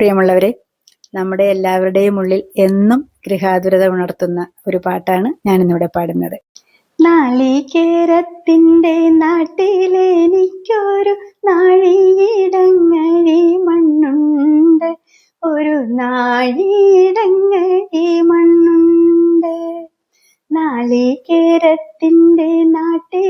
പ്രിയമുള്ളവരെ നമ്മുടെ എല്ലാവരുടെയും ഉള്ളിൽ എന്നും ഗൃഹാതുരത ഉണർത്തുന്ന ഒരു പാട്ടാണ് ഞാൻ ഞാനിന്നിവിടെ പാടുന്നത്. നാളികേരത്തിന്റെ നാട്ടിലെനിക്കൊരു നാഴിയിടങ്ങഴി മണ്ണുണ്ട്. ഒരു നാഴിയിടങ്ങഴി മണ്ണുണ്ട്. നാളികേരത്തിന്റെ നാട്ടിലെനിക്കൊരു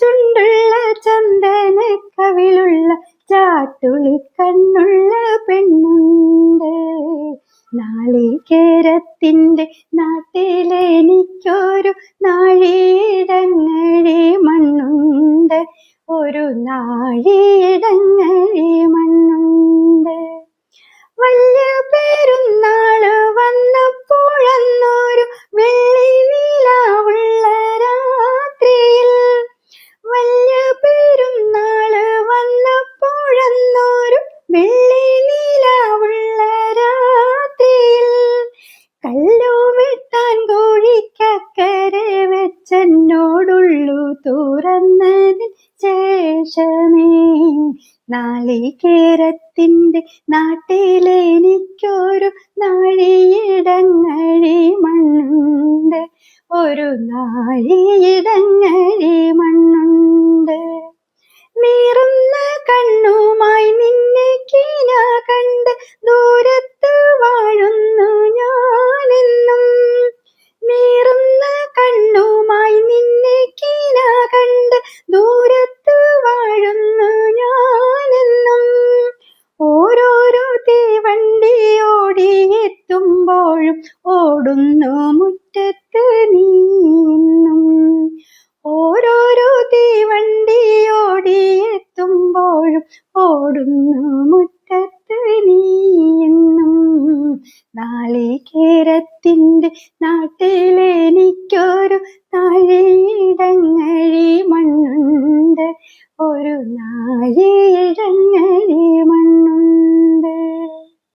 ചുണ്ടുള്ള ചന്ദന കവിളുള്ള ചാട്ടുളി കണ്ണുള്ള പെണ്ണുണ്ട്. നാളികേരത്തിന്റെ നാട്ടിലെനിക്കൊരു നാഴീടങ്ങളെ മണ്ണുണ്ട്. ഒരു നാഴിയിടങ്ങഴി നാളികേരത്തിന്റെ നാട്ടിലെനിക്കൊരു നാഴിയിടങ്ങഴി മണ്ണുണ്ട്. ഒരു നാഴിയിടങ്ങഴി മണ്ണുണ്ട്. നീറുന്ന കണ്ണുമായി നിന്നെ കീന കണ്ട് ദൂരത്ത് ഓടിയെത്തുമ്പോഴും ഓടുന്നു മുറ്റത്ത് നീന്നും. ഓരോരോ തീവണ്ടി ഓടിയെത്തുമ്പോഴും ഓടുന്നു മുറ്റത്ത് നീന്നും. നാളികേരത്തിന്റെ നാട്ടിലെനിക്കൊരു താഴെയിടങ്ങഴി മണ്ണുണ്ട്. ഒരു നാഴിയിടങ്ങഴി